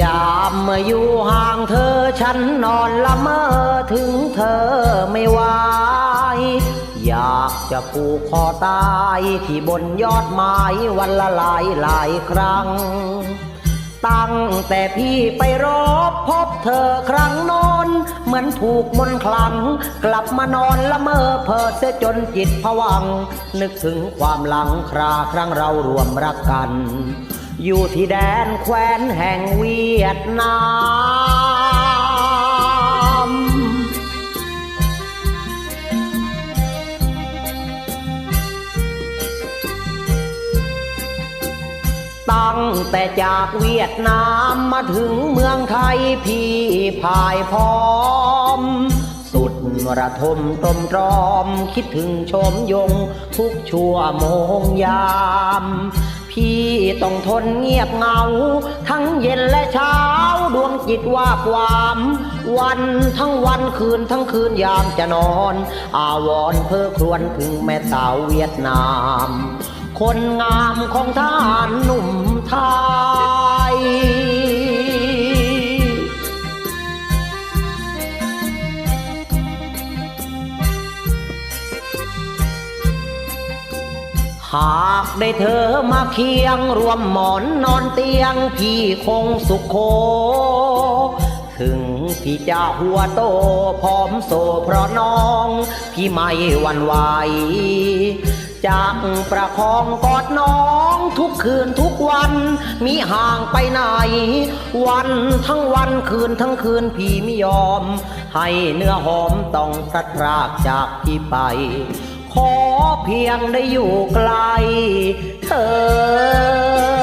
ยามเมื่ออยู่ห่างเธอฉันนอนละเมอถึงเธอไม่ไหวอยากจะผูกคอตายที่บนยอดไม้วันละหลายหลายครั้ง ตั้งแต่พี่ไปรบพบเธอครั้งโน้นเหมือนถูกมนคลัง กลับมานอนละเมอเพ้อเสียจนจิตผวัง นึกถึงความหลังคราครั้งเรารวมรักกัน อยู่ที่แดนแคว้นแห่งเวียดนาม ตั้งแต่จากเวียดนามมาถึงเมืองไทยพี่พายพร้อม สุดระทมตรมตรอมคิดถึงชมยงทุกชั่วโมงยาม พี่ต้องทนเงียบเหงา ทั้งเย็นและเช้าดวงจิตว่าความวันทั้งวันคืนทั้งคืนยามจะนอน อาวรเพ้อครวญถึงแม่สาวเวียดนาม คนงามของท่านหนุ่มไทา หากได้เธอมาเคียงรวมหมอนนอนเตียงพี่คงสุขโค ถึงพี่จะหัวโตพร้อมโซเพราะน้อง พี่ไม่หวันไหวจากประคองกอดน้องทุกคืนทุกวันมีห่างไปไหน วันทั้งวันคืนทั้งคืนพี่ไม่ยอม ให้เนื้อหอมต้องพลัดพรากจากพี่ไป ขอเพียงได้อยู่ไกลเธอ